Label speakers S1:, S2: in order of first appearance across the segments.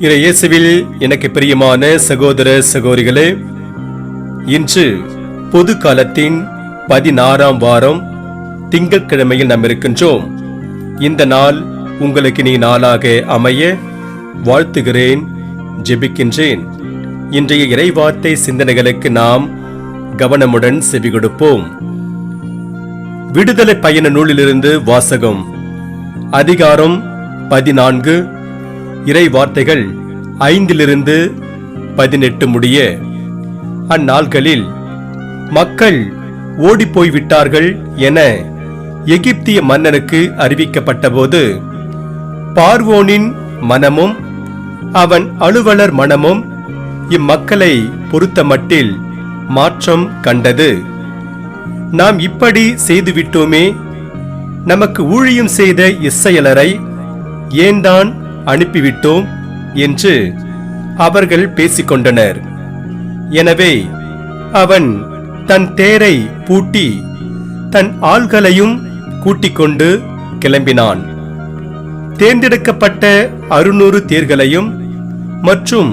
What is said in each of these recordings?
S1: இறை இயேசுவில் எனக்கு பிரியமான சகோதர சகோதரிகளே இன்று பொது காலத்தின் பதினாறாம் வாரம் திங்கட்கிழமையில் நாம் இருக்கின்றோம். இந்த நாள் உங்களுக்கு நீ நாளாக அமைய வாழ்த்துகிறேன் ஜெபிக்கின்றேன். இன்றைய இறைவார்த்தை சிந்தனைகளுக்கு நாம் கவனமுடன் செவி கொடுப்போம். விடுதலை பயண நூலிலிருந்து வாசகம் அதிகாரம் பதினான்கு இறை வார்த்தைகள் ஐந்திலிருந்து பதினெட்டு முடிய அந்நாள்களில் மக்கள் ஓடிப்போய் விட்டார்கள் என எகிப்திய மன்னனுக்கு அறிவிக்கப்பட்டபோது பார்வோனின் மனமும் அவன் அலுவலர் மனமும் இம்மக்களை பொறுத்தமட்டில் மாற்றம் கண்டது. நாம் இப்படி செய்துவிட்டோமே நமக்கு ஊழியம் செய்த இசையலரை ஏன்தான் அனுப்பிவிட்டோம் என்று அவர்கள் பேசிக்கொண்டனர். எனவே அவன் தன் தேரை பூட்டி தன் ஆள்களையும் கூட்டிக் கொண்டு கிளம்பினான். தேர்ந்தெடுக்கப்பட்ட அறுநூறு தேர்களையும் மற்றும்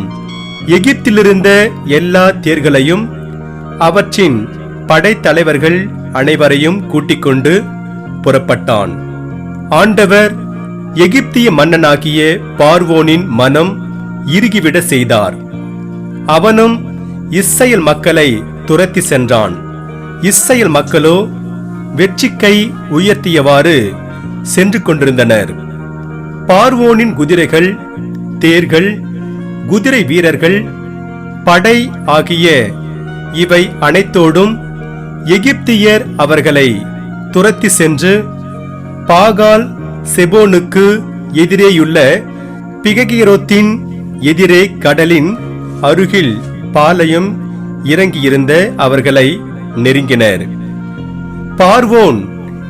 S1: எகிப்திலிருந்த எல்லா தேர்களையும் அவற்றின் படைத்தலைவர்கள் அனைவரையும் கூட்டிக் கொண்டு புறப்பட்டான். ஆண்டவர் எகிப்திய மன்னனாகிய பார்வோனின் மனம் இறுகிவிட செய்தார். அவனும் இஸ்ரேல் மக்களை துரத்தி சென்றான். இஸ்ரேல் மக்களோ வெற்றிக்கை உயர்த்தியவாறு சென்று கொண்டிருந்தனர். பார்வோனின் குதிரைகள் தேர்கள் குதிரை வீரர்கள் படை ஆகிய இவை அனைத்தோடும் எகிப்தியர் அவர்களை துரத்தி சென்று பாகால் செபோனுக்கு எதிரேயுள்ள பிககிரோத்தின் எதிரே கடலின் அருகில் பாளையம் இறங்கியிருந்த அவர்களை நெருங்கினர். பார்வோன்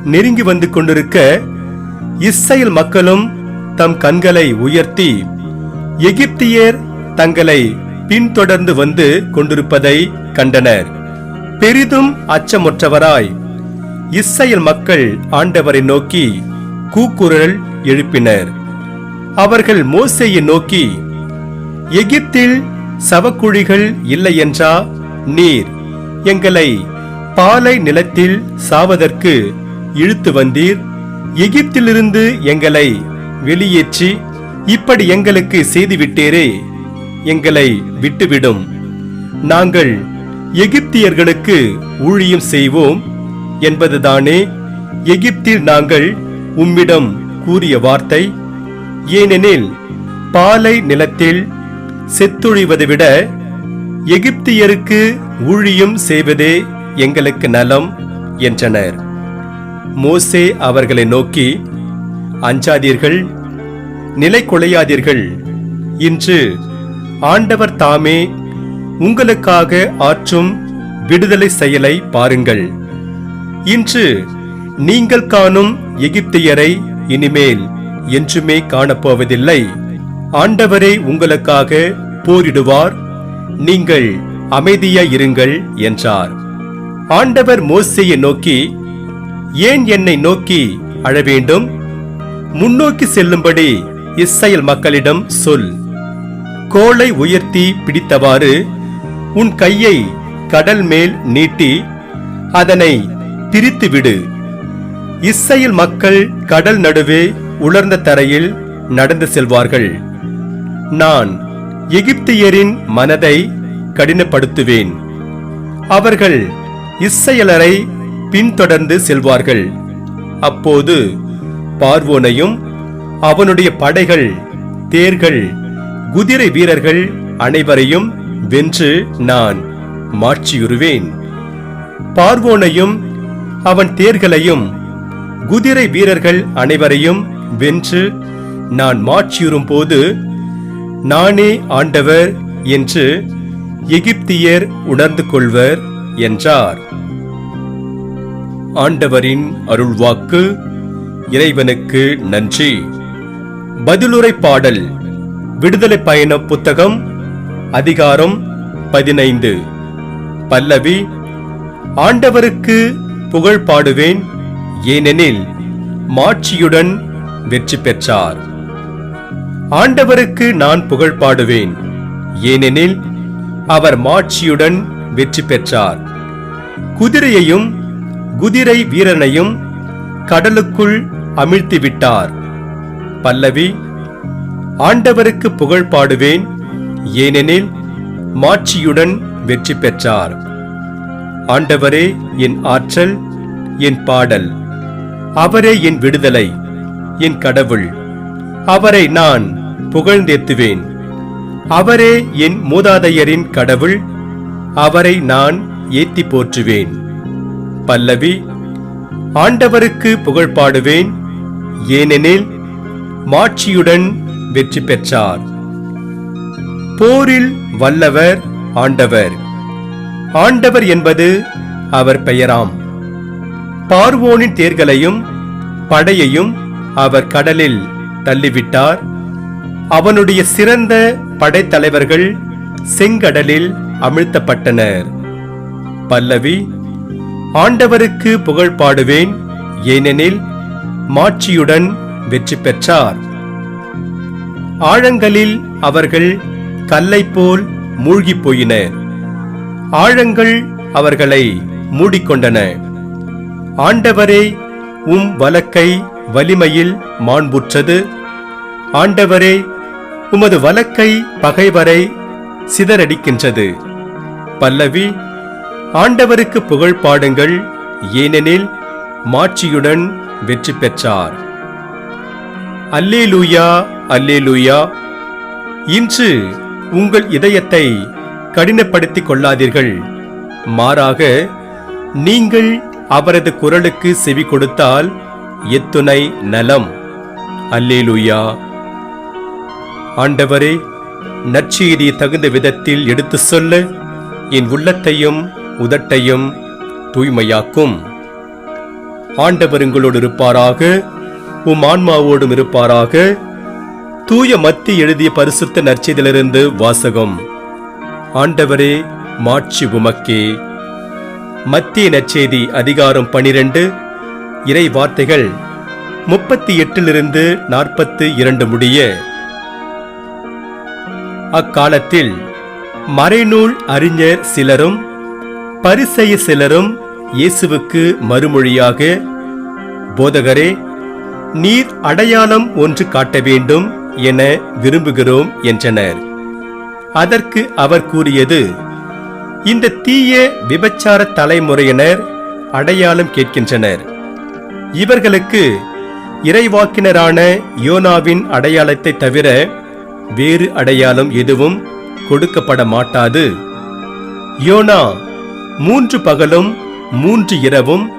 S1: நெருங்கி வந்து கொண்டிருக்க இஸ்ரேல் மக்களும் தம் கண்களை உயர்த்தி எகிப்தியர் தங்களை பின்தொடர்ந்து வந்து கொண்டிருப்பதை கண்டனர். பெரிதும் அச்சமுற்றவராய் இஸ்ரேல் மக்கள் ஆண்டவரை நோக்கி கூக்குரல் எழுப்பினர். அவர்கள் மோசையை நோக்கி எகிப்தில் சவக்குழிகள் இல்லை என்றா? நீர் எங்களை பாலை நிலத்தில் சாவதற்கு இழுத்து வந்தீர். எகிப்திலிருந்து எங்களை வெளியேற்றி இப்படி எங்களுக்கு செய்துவிட்டீரே எங்களை விட்டுவிடும். நாங்கள் எகிப்தியர்களுக்கு ஊழியம் செய்வோம் என்பதுதானே எகிப்தில் நாங்கள் உம்மிடம் கூறிய வார்த்தை ஏனெனில் பாலை நிலத்தில் செத்தொழிவதை விட எகிப்தியருக்கு ஊழியம் செய்வதே எங்களுக்கு நலம் என்றனர். மோசே அவர்களை நோக்கி அஞ்சாதீர்கள் நிலை கொலையாதீர்கள். இன்று ஆண்டவர் தாமே உங்களுக்காக ஆற்றும் விடுதலை செயலை பாருங்கள். இன்று நீங்கள் காணும் எகிப்தியரை இனிமேல் என்றுமே காணப்போவதில்லை. ஆண்டவரே உங்களுக்காக போரிடுவார். நீங்கள் அமைதியாய் இருங்கள் என்றார். ஆண்டவர் மோசையை நோக்கி ஏன் என்னை நோக்கி அழ வேண்டும் முன்னோக்கி செல்லும்படி இஸ்ரேல் மக்களிடம் சொல். கோலை உயர்த்தி பிடித்தவாறு உன் கையை கடல் மேல் நீட்டி அதனை பிரித்துவிடு இஸ்ரேல் மக்கள் கடல் நடுவே உலர்ந்த தரையில் நடந்து செல்வார்கள். நான் எகிப்தியரின் மனதை கடினப்படுத்துவேன். அவர்கள் இஸ்ரேலரை பின்தொடர்ந்து செல்வார்கள். அப்போது பார்வோனையும் அவனுடைய படைகள் தேர்கள் குதிரை வீரர்கள் அனைவரையும் வென்று நான் மாற்றியுறுவேன் பார்வோனையும் அவன் தேர்களையும் குதிரை வீரர்கள் அனைவரையும் வென்று நான் மாற்றியுறும் போது நானே ஆண்டவர் என்று எகிப்தியர் உணர்ந்து கொள்வர் என்றார். ஆண்டவரின் அருள்வாக்கு இறைவனுக்கு நன்றி. பதிலுரை பாடல் விடுதலை பயண புத்தகம் அதிகாரம் பதினைந்து. பல்லவி ஆண்டவருக்கு புகழ் பாடுவேன் ஏனெனில் மாட்சியுடன் வெற்றி பெற்றார். ஆண்டவருக்கு நான் புகழ் பாடுவேன். ஏனெனில் அவர் மாட்சியுடன் வெற்றி பெற்றார். குதிரையையும் குதிரை வீரனையும் கடலுக்குள் அமிழ்த்தி விட்டார். பல்லவி ஆண்டவருக்கு புகழ் பாடுவேன். ஏனெனில் மாட்சியுடன் வெற்றி பெற்றார். ஆண்டவரே என் ஆற்றல் என் பாடல். அவரே என் விடுதலை என் கடவுள். அவரை நான் புகழ்ந்தேத்துவேன். அவரே என் மூதாதையரின் கடவுள். அவரை நான் ஏத்தி போற்றுவேன். பல்லவி ஆண்டவருக்கு புகழ் பாடுவேன். ஏனெனில் மாட்சியுடன் வெற்றி பெற்றார். போரில் வல்லவர் ஆண்டவர். ஆண்டவர் என்பது அவர் பெயராம். பார்வோனின் தேர்களையும் படையையும் அவர் கடலில் தள்ளிவிட்டார். அவனுடைய சிறந்த படைத்தலைவர்கள் செங்கடலில் அமிழ்த்தப்பட்டனர். பல்லவி ஆண்டவருக்கு புகழ் பாடுவேன் ஏனெனில் மாட்சியுடன் வெற்றி பெற்றார். ஆழங்களில் அவர்கள் கல்லை போல் மூழ்கிப் போயினர் ஆழங்கள் அவர்களை மூடிக்கொண்டன. ஆண்டவரே உம் வலக்கை வலிமையில் மாண்புற்றது. ஆண்டவரே உமது வலக்கை பகைவரை சிதறடிக்கின்றது. பல்லவி ஆண்டவருக்கு புகழ் பாடுங்கள் ஏனெனில் மாட்சியுடன் வெற்றி பெற்றார். அல்லேலூயா அல்லேலூயா இன்று உங்கள் இதயத்தை கடினப்படுத்திக் கொள்ளாதீர்கள். மாறாக நீங்கள் அவரது குரலுக்கு செவி கொடுத்தால் எத்துணை நலம். அல்லேலுயா. ஆண்டவரே நற்செய்தி தகுந்த விதத்தில் எடுத்துச் சொல்ல. என் உள்ளத்தையும் உதட்டையும் தூய்மையாக்கும். ஆண்டவர் உங்களோடு இருப்பாராக உம் ஆன்மாவோடும் இருப்பாராக. தூய மத்தி எழுதிய பரிசுத்த நற்செய்தியிலிருந்து வாசகம். ஆண்டவரே மாட்சி உமக்கே. மத்திய நற்செய்தி அதிகாரம் பனிரெண்டு. இறை வார்த்தைகள் முப்பத்தி எட்டிலிருந்து நாற்பத்து இரண்டு முடிய. அக்காலத்தில் மறைநூல் அறிஞர் சிலரும் பரிசெய சிலரும் இயேசுவுக்கு மறுமொழியாக போதகரே நீர் அடையாளம் ஒன்று காட்ட வேண்டும் என விரும்புகிறோம் என்றனர். அதற்கு அவர் கூறியது இந்த தீய விபச்சார தலைமுறையினர் அடையாளம் கேட்கின்றனர். இவர்களுக்கு இறைவாக்கினரான யோனாவின் அடையாளத்தை தவிர வேறு அடையாளம் எதுவும் கொடுக்கப்பட மாட்டாது யோனா மூன்று பகலும் மூன்று இரவும்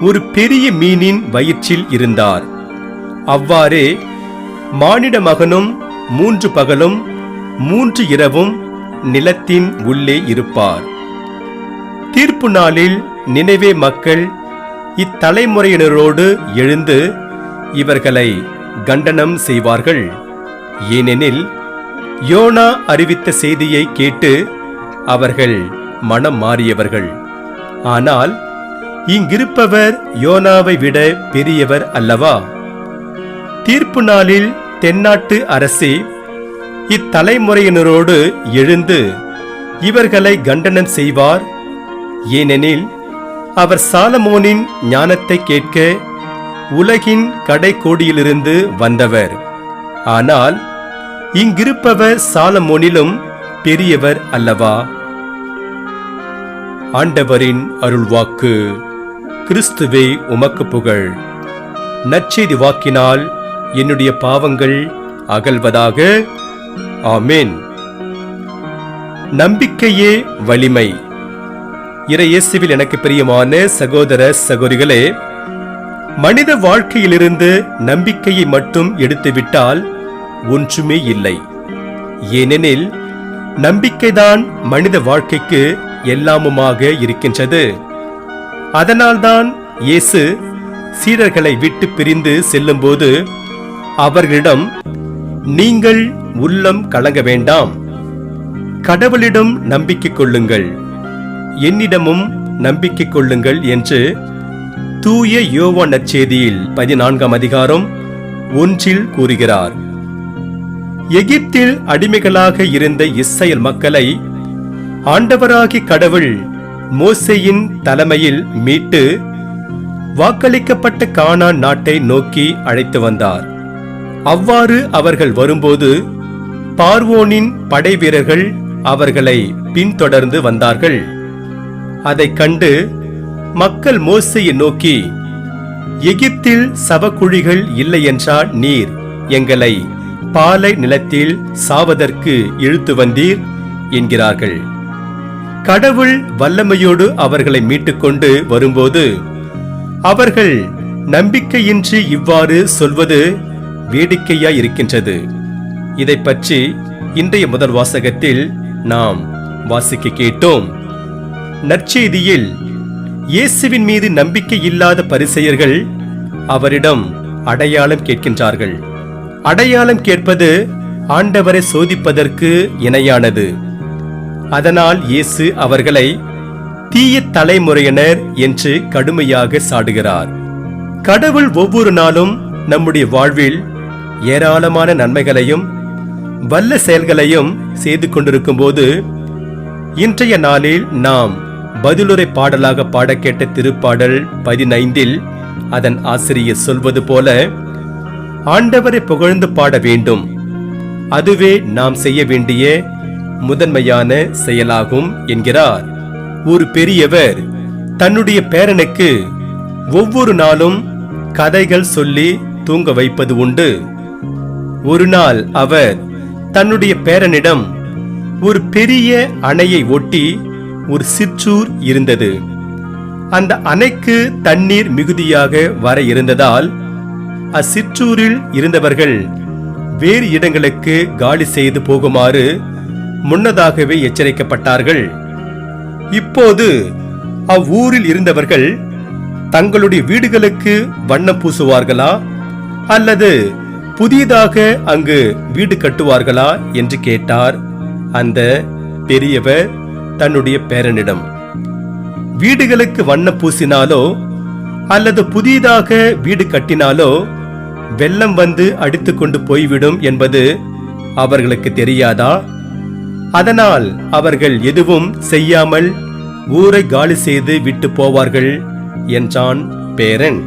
S1: ஒரு பெரிய மீனின் வயிற்றில் இருந்தார். அவ்வாறே மானிட மகனும் மூன்று பகலும் மூன்று இரவும் நிலத்தின் உள்ளே இருப்பார். தீர்ப்பு நாளில் நினைவே மக்கள் இத்தலைமுறையினரோடு எழுந்து இவர்களை கண்டனம் செய்வார்கள். ஏனெனில் யோனா அறிவித்த செய்தியை கேட்டு அவர்கள் மனம் மாறியவர்கள். ஆனால் இங்கிருப்பவர் யோனாவை விட பெரியவர் அல்லவா? தீர்ப்பு நாளில் தென்னாட்டு அரசே இத்தலைமுறையினரோடு எழுந்து இவர்களை கண்டனம் செய்வார். ஏனெனில் அவர் சாலமோனின் ஞானத்தை கேட்க உலகின் கடைக்கோடியிலிருந்து வந்தவர். ஆனால் இங்கிருப்பவர் சாலமோனிலும் பெரியவர் அல்லவா? ஆண்டவரின் அருள்வாக்கு கிறிஸ்துவே உமக்கு புகழ். நற்செய்தி வாக்கினால் என்னுடைய பாவங்கள் அகல்வதாக ஆமென். நம்பிக்கையே வலிமை. இறையேசுவில் எனக்கு பிரியமான சகோதர சகோதரிகளே மனித வாழ்க்கையிலிருந்து நம்பிக்கையை மட்டும் எடுத்துவிட்டால் ஒன்றுமே இல்லை. ஏனெனில் நம்பிக்கைதான் மனித வாழ்க்கைக்கு எல்லாமுமாக இருக்கின்றது. அதனால்தான் இயேசு சீடர்களை விட்டு பிரிந்து செல்லும்போது அவர்களிடம் நீங்கள் உள்ளம் கலங்க வேண்டாம். கடவுளிடம் நம்பிக்கை கொள்ளுங்கள். என்னிடமும் நம்பிக்கை கொள்ளுங்கள் என்று தூய யோவான் நற்செய்தியில் பதினான்காம் அதிகாரம் ஒன்றில் கூறுகிறார். எகிப்தில் அடிமைகளாக இருந்த இஸ்ரேல் மக்களை ஆண்டவராகி கடவுள் மோசையின் தலைமையில் மீட்டு வாக்களிக்கப்பட்ட கானா நாட்டை நோக்கி அழைத்து வந்தார். அவ்வாறு அவர்கள் வரும்போது பார்வோனின் படைவீரர்கள் அவர்களை பின்தொடர்ந்து வந்தார்கள். அதைக் கண்டு மக்கள் மோசையை நோக்கி எகிப்தில் சவக்குழிகள் இல்லையென்றால் நீர் எங்களை பாலை நிலத்தில் சாவதற்கு இழுத்து வந்தீர் என்கிறார்கள். கடவுள் வல்லமையோடு அவர்களை மீட்டுக்கொண்டு வரும்போது அவர்கள் நம்பிக்கையின்றி இவ்வாறு சொல்வது வேடிக்கையாய் இருக்கின்றது இதை பற்றி இன்றைய முதல் வாசகத்தில் நாம் வாசிக்க கேட்டோம். நற்செய்தியில் இயேசுவின் மீது நம்பிக்கை இல்லாத பரிசெயர்கள் அவரிடம் அடையாளம் கேட்கின்றார்கள். அடையாளம் கேட்பது ஆண்டவரை சோதிப்பதற்கு இணையானது. அதனால் இயேசு அவர்களை தீய தலைமுறையினர் என்று கடுமையாக சாடுகிறார். கடவுள் ஒவ்வொரு நாளும் நம்முடைய வாழ்வில் ஏராளமான நன்மைகளையும் வல்ல செயல்களையும் செய்து கொண்டிருக்கும் போது இன்றைய நாளில் நாம் பதிலுரை பாடலாக பாட கேட்ட திருப்பாடல் பதினைந்தில் அதன் ஆசிரியர் சொல்வது போல ஆண்டவரை புகழ்ந்து பாட வேண்டும். அதுவே நாம் செய்ய வேண்டிய முதன்மையான செயலாகும் என்கிறார். ஒரு பெரியவர் தன்னுடைய பேரனுக்கு ஒவ்வொரு நாளும் கதைகள் சொல்லி தூங்க வைப்பது உண்டு. ஒரு நாள் அவர் தன்னுடைய பேரனிடம் ஒரு பெரிய அணையை ஒட்டி ஒரு சிற்றூர் இருந்தது. அந்த அணைக்கு தண்ணீர் மிகுதியாக வர இருந்ததால் அச்சிற்றூரில் இருந்தவர்கள் வேறு இடங்களுக்கு காலி செய்து போகுமாறு முன்னதாகவே எச்சரிக்கப்பட்டார்கள். இப்போது அவ்வூரில் இருந்தவர்கள் தங்களுடைய வீடுகளுக்கு வண்ணம் பூசுவார்களா அல்லது புதியதாக அங்கு வீடு கட்டுவார்களா என்று கேட்டார். அந்த பெரியவர் தன்னுடைய பேரனிடம் வீடுகளுக்கு வண்ணம் பூசினாலோ அல்லது புதியதாக வீடு கட்டினாலோ வெள்ளம் வந்து அடித்து கொண்டு போய்விடும் என்பது அவர்களுக்கு தெரியாதா? அதனால் அவர்கள் எதுவும் செய்யாமல் ஊரை காலி செய்து விட்டு போவார்கள் என்றான் பேரன்.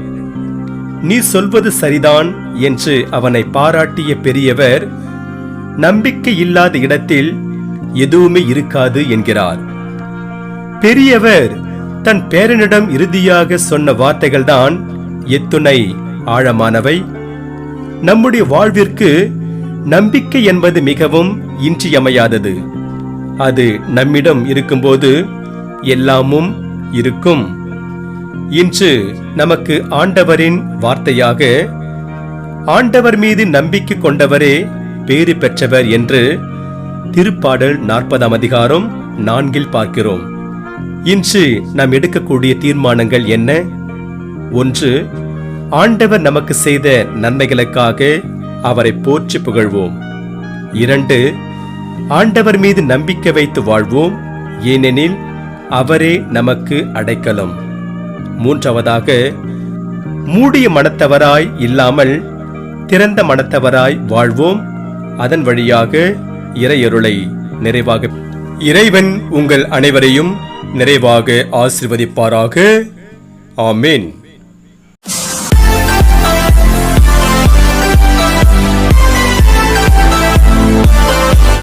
S1: நீ சொல்வது சரிதான் என்று அவனை பாராட்டிய பெரியவர் நம்பிக்கை இல்லாத இடத்தில் எதுவுமே இருக்காது என்கிறார். பெரியவர் தன் பேரனிடம் இறுதியாக சொன்ன வார்த்தைகள்தான் எத்துணை ஆழமானவை. நம்முடைய வாழ்விற்கு நம்பிக்கை என்பது மிகவும் இன்றியமையாதது. அது நம்மிடம் இருக்கும்போது எல்லாமும் இருக்கும். இன்று நமக்கு ஆண்டவரின் வார்த்தையாக ஆண்டவர் மீது நம்பிக்கை கொண்டவரே பேறு பெற்றவர் என்று திருப்பாடல் நாற்பதாம் அதிகாரம் நான்கில் பார்க்கிறோம். இன்று நாம் எடுக்கக்கூடிய தீர்மானங்கள் என்ன? ஒன்று ஆண்டவர் நமக்கு செய்த நன்மைகளுக்காக அவரை போற்றி புகழ்வோம். இரண்டு ஆண்டவர் மீது நம்பிக்கை வைத்து வாழ்வோம். ஏனெனில் அவரே நமக்கு அடைக்கலம். மூன்றாவதாக மூடிய மனத்தவராய் இல்லாமல் திறந்த மனத்தவராய் வாழ்வோம். அதன் வழியாக இறையருளை நிறைவாக இறைவன் உங்கள் அனைவரையும் நிறைவாக ஆசிர்வதிப்பாராக. ஆமீன்.